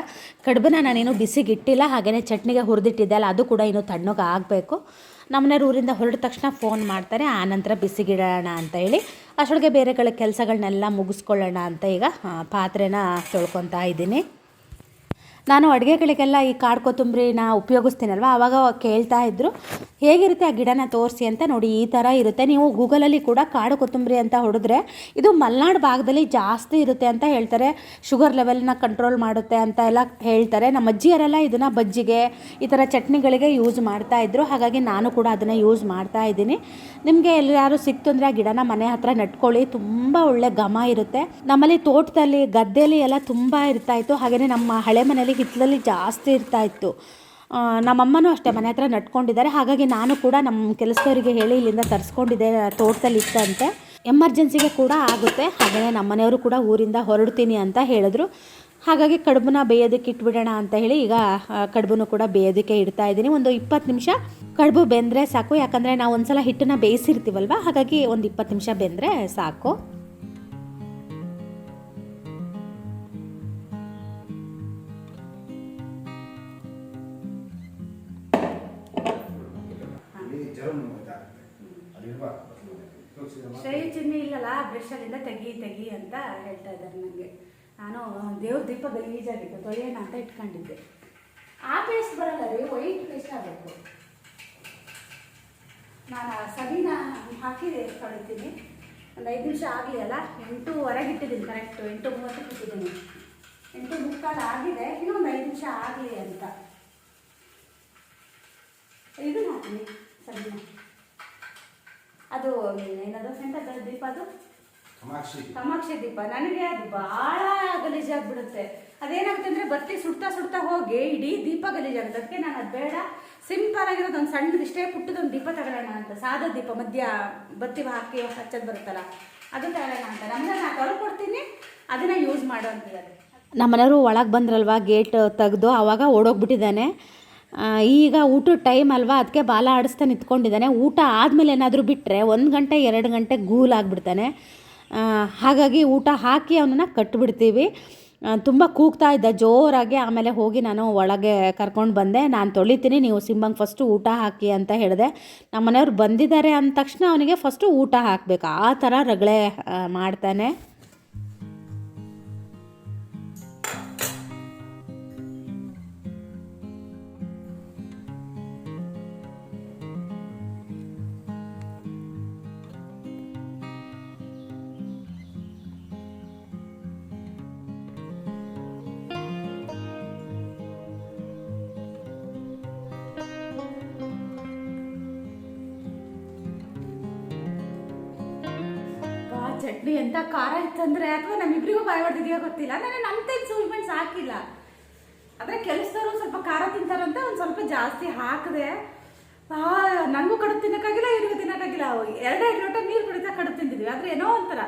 A: ಕಡುಬನ್ನ ನಾನೇನು ಬಿಸಿಗಿಟ್ಟಿಲ್ಲ. ಹಾಗೆಯೇ ಚಟ್ನಿಗೆ ಹುರಿದಿಟ್ಟಿದ್ದೆ ಅಲ್ಲ, ಅದು ಕೂಡ ಇನ್ನೂ ತಣ್ಣಗೆ ಆಗಬೇಕು. ನಮ್ಮನೆಯವ್ರು ಊರಿಂದ ಹೊರಟ ತಕ್ಷಣ ಫೋನ್ ಮಾಡ್ತಾರೆ. ಆನಂತರ ಬಿಸಿಗಿಡೋಣ ಅಂತ ಹೇಳಿ ಅಷ್ಟೊಳಗೆ ಕಡೆ ಕೆಲಸಗಳನ್ನೆಲ್ಲ ಮುಗಿಸ್ಕೊಳ್ಳೋಣ ಅಂತ ಈಗ ಪಾತ್ರೆನ ತೊಳ್ಕೊತಾ ಇದ್ದೀನಿ. ನಾನು ಅಡುಗೆಗಳಿಗೆಲ್ಲ ಈ ಕಾಡು ಕೊತ್ತಂಬರಿನ ಉಪಯೋಗಿಸ್ತೀನಲ್ವ? ಆವಾಗ ಕೇಳ್ತಾ ಇದ್ದರು ಹೇಗಿರುತ್ತೆ ಆ ಗಿಡನ ತೋರಿಸಿ ಅಂತ ನೋಡಿ, ಈ ಥರ ಇರುತ್ತೆ. ನೀವು ಗೂಗಲಲ್ಲಿ ಕೂಡ ಕಾಡು ಕೊತ್ತಂಬರಿ ಅಂತ ಹೊಡೆದ್ರೆ ಇದು ಮಲೆನಾಡು ಭಾಗದಲ್ಲಿ ಜಾಸ್ತಿ ಇರುತ್ತೆ ಅಂತ ಹೇಳ್ತಾರೆ. ಶುಗರ್ ಲೆವೆಲ್ನ ಕಂಟ್ರೋಲ್ ಮಾಡುತ್ತೆ ಅಂತ ಎಲ್ಲ ಹೇಳ್ತಾರೆ. ನಮ್ಮ ಅಜ್ಜಿಯರೆಲ್ಲ ಇದನ್ನು ಬಜ್ಜಿಗೆ, ಈ ಥರ ಚಟ್ನಿಗಳಿಗೆ ಯೂಸ್ ಮಾಡ್ತಾ ಇದ್ದರು ಹಾಗಾಗಿ ನಾನು ಕೂಡ ಅದನ್ನು ಯೂಸ್ ಮಾಡ್ತಾ ಇದ್ದೀನಿ. ನಿಮಗೆ ಎಲ್ಲರೂ ಸಿಕ್ತು ಅಂದರೆ ಆ ಗಿಡನ ಮನೆ ಹತ್ರ ನೆಟ್ಕೊಳ್ಳಿ. ತುಂಬ ಒಳ್ಳೆ ಘಮ ಇರುತ್ತೆ. ನಮ್ಮಲ್ಲಿ ತೋಟದಲ್ಲಿ, ಗದ್ದೆಯಲ್ಲಿ ಎಲ್ಲ ತುಂಬ ಇರ್ತಾ ಇತ್ತು. ಹಾಗೆಯೇ ನಮ್ಮ ಹಳೆ ಮನೇಲಿ ಹಿತ್ತಲಲ್ಲಿ ಜಾಸ್ತಿ ಇರ್ತಾ ಇತ್ತು. ನಮ್ಮಮ್ಮನೂ ಅಷ್ಟೇ, ಮನೆ ಹತ್ರ ನಟ್ಕೊಂಡಿದ್ದಾರೆ ಹಾಗಾಗಿ ನಾನು ಕೂಡ ನಮ್ಮ ಕೆಲಸದವರಿಗೆ ಹೇಳಿ ಇಲ್ಲಿಂದ ತರಿಸ್ಕೊಂಡಿದ್ದೆ, ತೋಟದಲ್ಲಿ ಇತ್ತಂತೆ ಎಮರ್ಜೆನ್ಸಿಗೆ ಕೂಡ ಆಗುತ್ತೆ. ಹಾಗೆಯೇ ನಮ್ಮನೆಯವರು ಕೂಡ ಊರಿಂದ ಹೊರಡ್ತೀನಿ ಅಂತ ಹೇಳಿದ್ರು. ಹಾಗಾಗಿ ಕಡುಬನ್ನ ಬೇಯೋದಕ್ಕೆ ಇಟ್ಬಿಡೋಣ ಅಂತ ಹೇಳಿ ಈಗ ಕಡುಬನ್ನು ಕೂಡ ಬೇಯೋದಕ್ಕೆ ಇಡ್ತಾ ಇದ್ದೀನಿ. ಒಂದು ಇಪ್ಪತ್ತು ನಿಮಿಷ ಕಡುಬು ಬೆಂದರೆ ಸಾಕು. ಯಾಕಂದರೆ ನಾವು ಒಂದು ಸಲ ಹಿಟ್ಟನ್ನು ಬೇಯಿಸಿರ್ತೀವಲ್ವ? ಹಾಗಾಗಿ ಒಂದು ಇಪ್ಪತ್ತು ನಿಮಿಷ ಬೆಂದರೆ ಸಾಕು. ಶ್ರೇಯ ಚಿಹ್ನೆ ಇಲ್ಲಲ್ಲ ಬ್ರಷಲ್ಲಿಂದ ತೆಗಿ ತೆಗಿ ಅಂತ ಹೇಳ್ತಾ ಇದ್ದಾರೆ ನನಗೆ ನಾನು ದೇವ್ರ ದೀಪ ಗಲೀಜಾಗಿತ್ತು ತೊಳೆಯೋಣ ಅಂತ ಇಟ್ಕೊಂಡಿದ್ದೆ. ಆ ಪೇಸ್ಟ್ ಬರಲ್ಲ ರೀ ವೈಟ್ ಪೇಸ್ಟ್ ಆಗಬೇಕು. ನಾನು ಸಬೀನ ಹಾಕಿ ತೊಳಿತೀನಿ. ಒಂದು ಐದು ನಿಮಿಷ ಆಗಲಿ ಅಲ್ಲ? ಎಂಟೂವರೆಗೆ ಇಟ್ಟಿದ್ದೀನಿ ಕರೆಕ್ಟು ಎಂಟು ಮೂವತ್ತಕ್ಕೆ ಇಟ್ಟಿದ್ದೀನಿ. ಎಂಟು ಮುಕ್ಕಾಲು ಆಗಿದೆ, ಇನ್ನೊಂದು ಐದು ನಿಮಿಷ ಆಗಲಿ ಅಂತ. ಇದು ಹಾಕ್ತೀನಿ ಸಬೀನ ಅದು ಏನದು ಸೆಂಟರ್ ದೀಪ ಅದು?
B: ಕಮಾಕ್ಷಿ
A: ದೀಪ. ನನಗೆ ಅದು ಬಹಳ ಗಲೀಜಾಗ್ಬಿಡುತ್ತೆ. ಅದೇನಾಗುತ್ತೆ ಅಂದರೆ ಬತ್ತಿ ಸುಡ್ತಾ ಸುಡ್ತಾ ಹೋಗಿ ಇಡೀ ದೀಪ ಗಲೀಜಾಗುತ್ತೆ. ಅದಕ್ಕೆ ನಾನು ಅದು ಬೇಡ. ಸಿಂಪಲ್ ಆಗಿರೋದು ಒಂದು ಸಣ್ಣದು ಇಷ್ಟೇ ಪುಟ್ಟದೊಂದು ದೀಪ ತಗೊಳ್ಳೋಣ ಅಂತ. ಸಾದ ದೀಪ ಮಧ್ಯ ಬತ್ತಿ ಹಾಕಿ ಹಚ್ಚೋದು ಬರುತ್ತಲ್ಲ ಅದು ತಗೊಳ್ಳೋಣ ಅಂತ. ನಮ್ಮನ್ನ ನಾನು ತೊಳ್ಕೊಡ್ತೀನಿ ಅದನ್ನ ಯೂಸ್ ಮಾಡೋ ನಮ್ಮ
C: ನಮ್ಮನೆಯವರು ಒಳಗೆ ಬಂದ್ರಲ್ವಾ ಗೇಟ್ ತೆಗೆದು ಆವಾಗ ಓಡೋಗ್ಬಿಟ್ಟಿದ್ದಾನೆ. ಈಗ ಊಟದ ಟೈಮ್ ಅಲ್ವಾ? ಅದಕ್ಕೆ ಬಾಲ ಆಡಿಸ್ತಾ ನಿಂತ್ಕೊಂಡಿದ್ದಾನೆ. ಊಟ ಆದಮೇಲೆ ಏನಾದರೂ ಬಿಟ್ಟರೆ ಒಂದು ಗಂಟೆ, ಎರಡು ಗಂಟೆ ಗೂಲ್ ಆಗಿಬಿಡ್ತಾನೆ ಹಾಗಾಗಿ ಊಟ ಹಾಕಿ ಅವನನ್ನು ಕಟ್ಬಿಡ್ತೀವಿ. ತುಂಬ ಕೂಗ್ತಾ ಇದ್ದ. ಜೋರಾಗಿ ಆಮೇಲೆ ಹೋಗಿ ನಾನು ಒಳಗೆ ಕರ್ಕೊಂಡು ಬಂದೆ. ನಾನು ತೊಳಿತೀನಿ, ನೀವು ಸಿಂಬಂಗೆ ಫಸ್ಟು ಊಟ ಹಾಕಿ ಅಂತ ಹೇಳಿದೆ. ನಮ್ಮ ಮನೆಯವ್ರು ಬಂದಿದ್ದಾರೆ ಅಂದ ತಕ್ಷಣ ಅವನಿಗೆ ಫಸ್ಟು ಊಟ ಹಾಕಬೇಕು. ಆ ಥರ ರಗಳೆ ಮಾಡ್ತಾನೆ.
A: ಚಟ್ನಿ ಎಂತ ಖಾರ ಇತ್ತಂದ್ರೆ ಅಥವಾ ನಮ್ಮಿಬ್ರಿಗೂ ಬಾಯ್ ಹೊಡೆದಿದೆಯೋ ಗೊತ್ತಿಲ್ಲ. ನಾನು ನಂತೇನು ಸೂಲ್ಮೆಂಟ್ಸ್ ಹಾಕಿಲ್ಲ. ಆದರೆ ಕೆಲಸದವರು ಸ್ವಲ್ಪ ಖಾರ ತಿಂತಾರಂತ ಒಂದು ಸ್ವಲ್ಪ ಜಾಸ್ತಿ ಹಾಕಿದೆ ನನಗೂ ಕಡುಬು ತಿನ್ನಕ್ಕಾಗಿಲ್ಲ, ಇವ್ರಿಗೂ ತಿನ್ನಕ್ಕಾಗಿಲ್ಲ. ಎರಡೆರಡು ಲೋಟ ನೀರು ಕುಡಿತಾ ಕಡುಬು ತಿಂದಿದ್ವಿ. ಆದರೆ ಏನೋ ಒಂಥರ,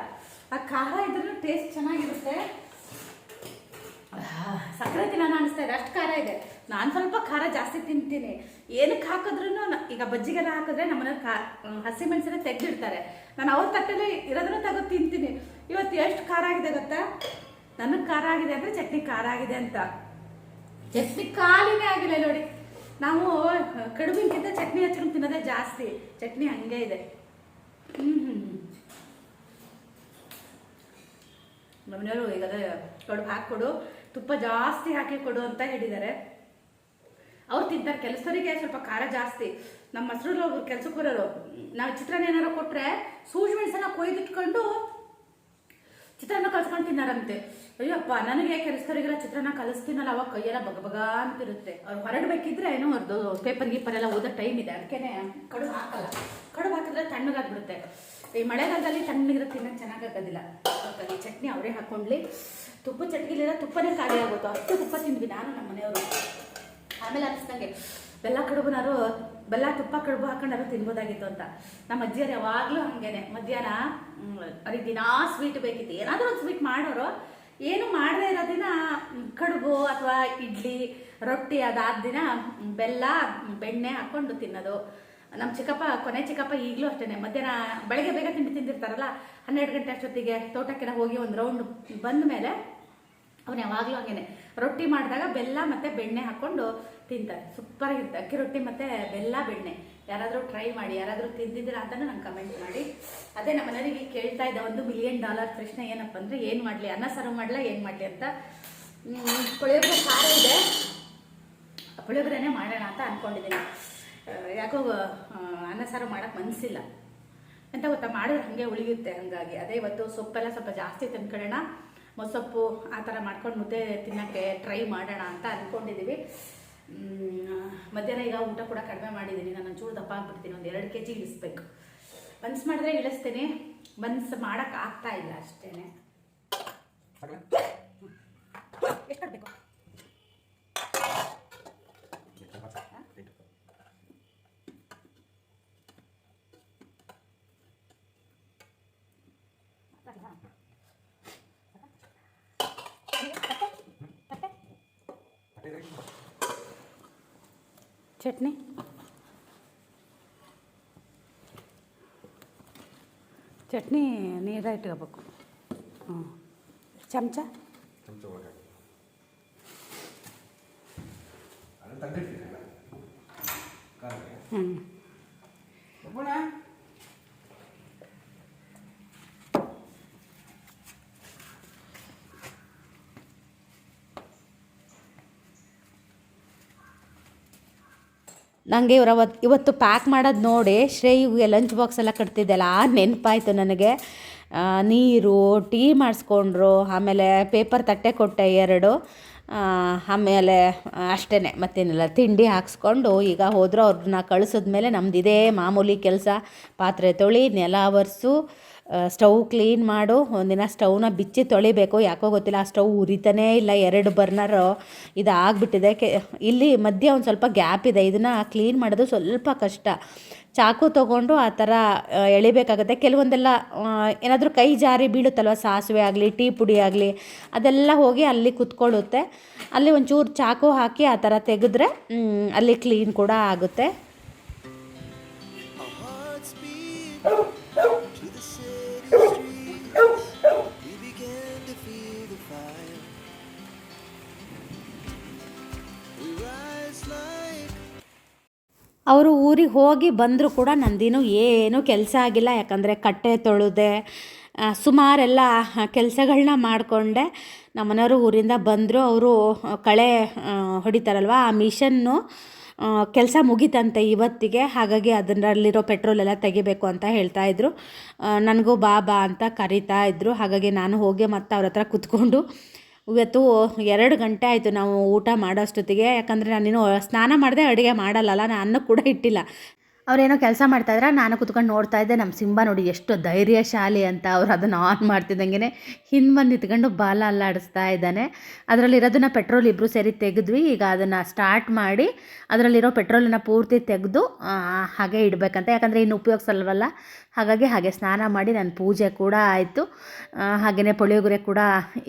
A: ಆ ಖಾರ ಇದ್ರೂ ಟೇಸ್ಟ್ ಚೆನ್ನಾಗಿರುತ್ತೆ. ಸಕ್ಕರೆ ತಿನ್ನೋಣ ಅನಿಸ್ತಾ ಇದೆ. ಅಷ್ಟು ಖಾರ ಇದೆ. ನಾನು ಸ್ವಲ್ಪ ಖಾರ ಜಾಸ್ತಿ ತಿಂತೀನಿ. ಏನಕ್ಕೆ ಹಾಕಿದ್ರೂ ಈಗ ಬಜ್ಜಿಗೆಲ್ಲ ಹಾಕಿದ್ರೆ ನಮ್ಮನೆ ಖಾ ಮೆಣಸಿನ ತೆಗೆದಿಡ್ತಾರೆ. ನಾನು ಅವ್ರ ತಟ್ಟೆಲಿ ಇರೋದನ್ನ ತಗೋ ತಿಂತೀನಿ. ಇವತ್ತು ಎಷ್ಟು ಖಾರ ಆಗಿದೆ ಗೊತ್ತಾ? ನನಗೆ ಖಾರ ಆಗಿದೆ ಅಂದರೆ ಚಟ್ನಿ ಖಾರ ಆಗಿದೆ ಅಂತ. ಚಟ್ನಿ ಖಾಲಿನೇ ಆಗಿಲ್ಲ ನೋಡಿ. ನಾವು ಕಡುಬಿನಕ್ಕಿಂತ ಚಟ್ನಿ ಹಚ್ಕೊಂಡು ತಿನ್ನೋದೇ ಜಾಸ್ತಿ. ಚಟ್ನಿ ಹಂಗೆ ಇದೆ. ಹ್ಞೂ ಹ್ಞೂ ನಮ್ಮನೆಯವರು ಈಗ ಕಡುಬು ಹಾಕಿಕೊಡು. ತುಪ್ಪ ಜಾಸ್ತಿ ಹಾಕಿ ಕೊಡು ಅಂತ ಹೇಳಿದ್ದಾರೆ. ಅವ್ರು ತಿಂತಾರೆ, ಕೆಲಸದವರಿಗೆ ಸ್ವಲ್ಪ ಖಾರ ಜಾಸ್ತಿ. ನಮ್ಮ ಮೊಸರು ಒಬ್ರು ಕೆಲ್ಸಕ್ಕೆ ಬರೋರು ನಾವು ಚಿತ್ರಾನ್ನ ಏನಾರು ಕೊಟ್ಟರೆ ಸೂಜಿ ಮೆಣಸನ್ನ ಕೊಯ್ದಿಟ್ಕೊಂಡು ಚಿತ್ರಾನ್ನ ಕಲ್ಸ್ಕೊಂಡು ತಿನ್ನಾರಂತೆ. ಅಯ್ಯಪ್ಪ, ನನಗೆ ಕೆಲಸದವರಿಗೆಲ್ಲ ಚಿತ್ರಾನ್ನ ಕಲಿಸ್ತೀನಲ್ಲ, ಅವಾಗ ಕೈಯೆಲ್ಲ ಬಗ ಬಗ ಅಂತಿರುತ್ತೆ. ಅವ್ರು ಹೊರಡ್ಬೇಕಿದ್ರೆ ಏನೋ ಅವ್ರದ್ದು ಪೇಪರ್ ಗೀಪರ್ ಎಲ್ಲ ಓದೋ ಟೈಮ್ ಇದೆ. ಅದಕ್ಕೇನೆ ಕಡುಬು ಹಾಕಲ್ಲ. ಕಡುಬು ಹಾಕಿದ್ರೆ ತಣ್ಣಗಾಗ್ಬಿಡುತ್ತೆ. ಈ ಮಳೆಗಾಲದಲ್ಲಿ ತಣ್ಣಗಿರೋ ಚೆನ್ನಾಗಿ ಚೆನ್ನಾಗಾಗೋದಿಲ್ಲ. ಹಾಗಾಗಿ ಚಟ್ನಿ ಅವರೇ ಹಾಕೊಂಡ್ಲಿ. ತುಪ್ಪ ಚಟ್ನಿಲಿಲ್ಲ ತುಪ್ಪನೇ ಖಾಲಿ ಆಗುತ್ತೋ ಅಷ್ಟು ತುಪ್ಪ ತಿಂದ್ವಿ ನಾನು ನಮ್ಮ ಮನೆಯವರು ಆಮೇಲೆ ಅನಿಸ್ದಂಗೆ, ಬೆಲ್ಲ ಕಡುಬುನಾರು, ಬೆಲ್ಲ ತುಪ್ಪ ಕಡುಬು ಹಾಕೊಂಡಾರು ತಿನ್ಬೋದಾಗಿತ್ತು ಅಂತ. ನಮ್ಮ ಅಜ್ಜಿಯರು ಯಾವಾಗಲೂ ಹಂಗೇನೆ. ಮಧ್ಯಾಹ್ನ ಅವ್ರಿಗೆ ದಿನಾ ಸ್ವೀಟ್ ಬೇಕಿತ್ತು. ಏನಾದರೂ ಒಂದು ಸ್ವೀಟ್ ಮಾಡೋರು, ಏನು ಮಾಡದೇ ಇರೋ ದಿನ ಕಡುಬು ಅಥವಾ ಇಡ್ಲಿ, ರೊಟ್ಟಿ ಅದಾದ ದಿನ ಬೆಲ್ಲ ಬೆಣ್ಣೆ ಹಾಕ್ಕೊಂಡು ತಿನ್ನೋದು. ನಮ್ಮ ಚಿಕ್ಕಪ್ಪ, ಕೊನೆ ಚಿಕ್ಕಪ್ಪ ಈಗಲೂ ಅಷ್ಟೇ ಮಧ್ಯಾಹ್ನ ಬೆಳಗ್ಗೆ ಬೇಗ ತಿಂಡಿ ತಿಂದಿರ್ತಾರಲ್ಲ, ಹನ್ನೆರಡು ಗಂಟೆ ಅಷ್ಟೊತ್ತಿಗೆ ತೋಟಕ್ಕೆಲ್ಲ ಹೋಗಿ ಒಂದು ರೌಂಡ್ ಬಂದ ಮೇಲೆ ಅವನು ಯಾವಾಗಲೂ ಹಾಗೇನೆ. ರೊಟ್ಟಿ ಮಾಡಿದಾಗ ಬೆಲ್ಲ ಮತ್ತು ಬೆಣ್ಣೆ ಹಾಕ್ಕೊಂಡು ತಿಂತಾರೆ. ಸೂಪರ್ ಆಗಿರುತ್ತೆ. ಅಕ್ಕಿ ರೊಟ್ಟಿ ಮತ್ತು ಬೆಲ್ಲ, ಬೆಣ್ಣೆ. ಯಾರಾದರೂ ಟ್ರೈ ಮಾಡಿ, ಯಾರಾದರೂ ತಿಂದಿದ್ದೀರಾ ಅಂತಲೂ ನಂಗೆ ಕಮೆಂಟ್ ಮಾಡಿ. ಅದೇ ನಮ್ಮ ಮನೆಯವರಿಗೆ ಕೇಳ್ತಾ ಇದ್ದ ಒಂದು ಮಿಲಿಯನ್ ಡಾಲರ್ ಪ್ರಶ್ನೆ ಏನಪ್ಪ ಅಂದರೆ, ಏನು ಮಾಡಲಿ? ಅನ್ನ ಸರ್ವ್ ಮಾಡಲ, ಏನು ಮಾಡಲಿ ಅಂತ. ಪುಳಿಯೋಗರೆ ಖಾರ ಇದೆ. ಪುಳಿಯೋಗರೆನೇ ಮಾಡೋಣ ಅಂತ ಅಂದ್ಕೊಂಡಿದ್ದೀನಿ ಯಾಕೋ ಅನ್ನ ಸಾರು ಮಾಡೋಕ್ಕೆ ಮನಸ್ಸಿಲ್ಲ ಅಂತ ಗೊತ್ತಾ? ಮಾಡಿದ್ರೆ ಹಾಗೆ ಉಳಿಯುತ್ತೆ ಹಾಗಾಗಿ. ಅದೇ ಇವತ್ತು ಸೊಪ್ಪೆಲ್ಲ ಸ್ವಲ್ಪ ಜಾಸ್ತಿ ತಂದ್ಕೊಳ್ಳೋಣ ಮೊಸಪ್ಪು ಆ ಥರ ಮಾಡ್ಕೊಂಡು ಮುದ್ದೆ ತಿನ್ನೋಕ್ಕೆ ಟ್ರೈ ಮಾಡೋಣ ಅಂತ ಅಂದ್ಕೊಂಡಿದ್ದೀವಿ ಮಧ್ಯಾಹ್ನ ಈಗ ಊಟ ಕೂಡ ಕಡಿಮೆ ಮಾಡಿದ್ದೀನಿ. ನಾನು ಚೂರು ದಪ್ಪ ಆಗ್ಬಿಡ್ತೀನಿ ಒಂದು ಎರಡು ಕೆ ಜಿ ಇಳಿಸ್ಬೇಕು. ಮನ್ಸು ಮಾಡಿದ್ರೆ ಇಳಿಸ್ತೀನಿ. ಮನ್ಸು ಮಾಡೋಕ್ಕಾಗ್ತಾ ಇಲ್ಲ ಅಷ್ಟೇ ಎಷ್ಟು ಕಟ್ಟಬೇಕು ಚಟ್ನಿ ಚಟ್ನಿ ನೀರ ಇಟ್ಕೋಬೇಕು ಹ್ಞೂ ಚಮಚ
B: ಚಮಚ ಒಳಗೆ ಅದನ್ನು ತೆಗ್ದಿರ್ತೀರಲ್ಲ ಕಾಲಿಗೆ
A: ಹ್ಞೂ ನನಗೆ ಇವ್ರ ಇವತ್ತು ಪ್ಯಾಕ್ ಮಾಡೋದು ನೋಡಿ ಶ್ರೇಯಿಗೆ ಲಂಚ್ ಬಾಕ್ಸ್ ಎಲ್ಲ ಕಟ್ತಿದ್ದೆಲ್ಲ. ಆ ನೆನಪಾಯಿತು ನನಗೆ. ನೀರು, ಟೀ ಮಾಡಿಸ್ಕೊಂಡ್ರು, ಆಮೇಲೆ ಪೇಪರ್ ತಟ್ಟೆ ಕೊಟ್ಟೆ ಎರಡು. ಆಮೇಲೆ ಅಷ್ಟೇ ಮತ್ತೇನಿಲ್ಲ. ತಿಂಡಿ ಹಾಕ್ಸ್ಕೊಂಡು ಈಗ ಹೋದರೂ ಅವ್ರನ್ನ ಕಳಿಸಿದ್ಮೇಲೆ ನಮ್ದು ಇದೇ ಮಾಮೂಲಿ ಕೆಲಸ. ಪಾತ್ರೆ ತೊಳಿ, ನೆಲ ಒರೆಸು. ಸ್ಟವ್ ಕ್ಲೀನ್ ಮಾಡು, ಒಂದಿನ ಸ್ಟವ್ನ ಬಿಚ್ಚಿ ತೊಳಿಬೇಕು. ಯಾಕೋ ಗೊತ್ತಿಲ್ಲ, ಆ ಸ್ಟವ್ ಉರಿತಾನೇ ಇಲ್ಲ, ಎರಡು ಬರ್ನರು ಇದು ಆಗಿಬಿಟ್ಟಿದೆ ಕೆ, ಇಲ್ಲಿ ಮಧ್ಯೆ ಒಂದು ಸ್ವಲ್ಪ ಗ್ಯಾಪ್ ಇದೆ. ಇದನ್ನು ಕ್ಲೀನ್ ಮಾಡೋದು ಸ್ವಲ್ಪ ಕಷ್ಟ. ಚಾಕು ತೊಗೊಂಡು ಆ ಥರ ಎಳಿಬೇಕಾಗುತ್ತೆ. ಕೆಲವೊಂದೆಲ್ಲ ಏನಾದರೂ ಕೈ ಜಾರಿ ಬೀಳುತ್ತಲ್ವ, ಸಾಸಿವೆ ಆಗಲಿ, ಟೀ ಪುಡಿ ಆಗಲಿ, ಅದೆಲ್ಲ ಹೋಗಿ ಅಲ್ಲಿ ಕುತ್ಕೊಳ್ಳುತ್ತೆ. ಅಲ್ಲಿ ಒಂಚೂರು ಚಾಕು ಹಾಕಿ ಆ ಥರ ತೆಗೆದ್ರೆ ಅಲ್ಲಿ ಕ್ಲೀನ್ ಕೂಡ ಆಗುತ್ತೆ. ಅವರು ಊರಿಗೆ ಹೋಗಿ ಬಂದರೂ ಕೂಡ ನಂದಿನೂ ಏನೂ ಕೆಲಸ ಆಗಿಲ್ಲ. ಯಾಕಂದರೆ ಕಟ್ಟೆ ತೊಳೆದೆ ಸುಮಾರೆಲ್ಲ ಕೆಲಸಗಳನ್ನ ಮಾಡಿಕೊಂಡೆ. ನಮ್ಮನೆಯವರು ಊರಿಂದ ಬಂದರು. ಅವರು ಕಳೆ ಹೊಡಿತಾರಲ್ವ, ಆ ಮಿಷನ್ನು ಕೆಲಸ ಮುಗೀತಂತೆ ಇವತ್ತಿಗೆ. ಹಾಗಾಗಿ ಅದರಲ್ಲಿರೋ ಪೆಟ್ರೋಲ್ ಎಲ್ಲ ತೆಗಿಬೇಕು ಅಂತ ಹೇಳ್ತಾ ಇದ್ರು. ನನಗೂ ಬಾ ಬಾ ಅಂತ ಕರೀತಾ ಇದ್ರು. ಹಾಗಾಗಿ ನಾನು ಹೋಗಿ ಮತ್ತೆ ಅವ್ರ ಹತ್ರ ಕುತ್ಕೊಂಡು ಇವತ್ತು ಎರಡು ಗಂಟೆ ಆಯಿತು ನಾವು ಊಟ ಮಾಡೋಷ್ಟೊತ್ತಿಗೆ, ಯಾಕಂದರೆ ನಾನೇನು ಸ್ನಾನ ಮಾಡದೆ ಅಡುಗೆ ಮಾಡಲ್ಲಲ್ಲ ನಾನು ಅನ್ನ ಕೂಡ ಇಟ್ಟಿಲ್ಲ. ಅವರೇನೋ ಕೆಲಸ ಮಾಡ್ತಾಯಿದ್ರೆ ನಾನು ಕುತ್ಕೊಂಡು ನೋಡ್ತಾ ಇದ್ದೆ ನಮ್ಮ ಸಿಂಬ ನೋಡಿ ಎಷ್ಟು ಧೈರ್ಯಶಾಲಿ ಅಂತ ಅವರು ಅದನ್ನು ಆನ್ ಮಾಡ್ತಿದ್ದಂಗೆ ಹಿಂದೆ ಬಂದು ನಿಂತ್ಕೊಂಡು ಬಾಲ ಅಲ್ಲಾಡಿಸ್ತಾ ಇದ್ದಾನೆ. ಅದರಲ್ಲಿರೋದನ್ನ ಪೆಟ್ರೋಲ್ ಇಬ್ಬರು ಸೇರಿ ತೆಗೆದ್ವಿ, ಈಗ ಅದನ್ನು ಸ್ಟಾರ್ಟ್ ಮಾಡಿ ಅದರಲ್ಲಿರೋ ಪೆಟ್ರೋಲನ್ನು ಪೂರ್ತಿ ತೆಗೆದು ಹಾಗೆ ಇಡಬೇಕಂತ. ಯಾಕಂದರೆ ಇನ್ನು ಉಪಯೋಗಿಸಲ್ವಲ್ಲ. ಹಾಗಾಗಿ ಹಾಗೆ ಸ್ನಾನ ಮಾಡಿ ನನ್ನ ಪೂಜೆ ಕೂಡ ಆಯಿತು. ಹಾಗೆಯೇ ಪುಳಿಯೋಗರೆ ಕೂಡ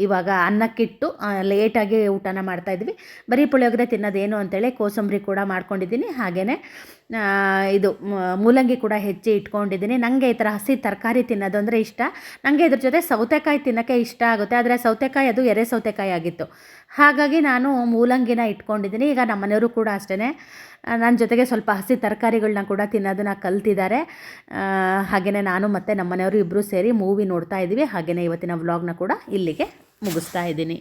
A: ಇವಾಗ ಅನ್ನಕ್ಕಿಟ್ಟು ಲೇಟಾಗಿ ಊಟನ ಮಾಡ್ತಾಯಿದ್ವಿ ಬರೀ ಪುಳಿಯೋಗರೆ ತಿನ್ನೋದೇನು ಅಂತೇಳಿ ಕೋಸಂಬರಿ ಕೂಡ ಮಾಡ್ಕೊಂಡಿದ್ದೀನಿ. ಹಾಗೆಯೇ ಇದು ಮೂಲಂಗಿ ಕೂಡ ಹೆಚ್ಚಿ ಇಟ್ಕೊಂಡಿದ್ದೀನಿ. ನನಗೆ ಈ ಥರ ಹಸಿ ತರಕಾರಿ ತಿನ್ನೋದು ಅಂದರೆ ಇಷ್ಟ. ನನಗೆ ಇದ್ರ ಜೊತೆ ಸೌತೆಕಾಯಿ ತಿನ್ನೋಕ್ಕೆ ಇಷ್ಟ ಆಗುತ್ತೆ. ಆದರೆ ಸೌತೆಕಾಯಿ ಅದು ಎರೆ ಸೌತೆಕಾಯಿ ಆಗಿತ್ತು. ಹಾಗಾಗಿ ನಾನು ಮೂಲಂಗಿನ ಇಟ್ಕೊಂಡಿದ್ದೀನಿ. ಈಗ ನಮ್ಮ ಮನೆಯವರು ಕೂಡ ಅಷ್ಟೇ ನನ್ನ ಜೊತೆಗೆ ಸ್ವಲ್ಪ ಹಸಿ ತರಕಾರಿಗಳನ್ನ ಕೂಡ ತಿನ್ನೋದನ್ನ ಕಲ್ತಿದ್ದಾರೆ. ಹಾಗೆಯೇ ನಾನು ಮತ್ತು ನಮ್ಮ ಮನೆಯವರು ಇಬ್ಬರು ಸೇರಿ ಮೂವಿ ನೋಡ್ತಾ ಇದ್ದೀವಿ ಹಾಗೆಯೇ ಇವತ್ತಿನ ವ್ಲಾಗ್ನ ಕೂಡ ಇಲ್ಲಿಗೆ ಮುಗಿಸ್ತಾ ಇದ್ದೀನಿ.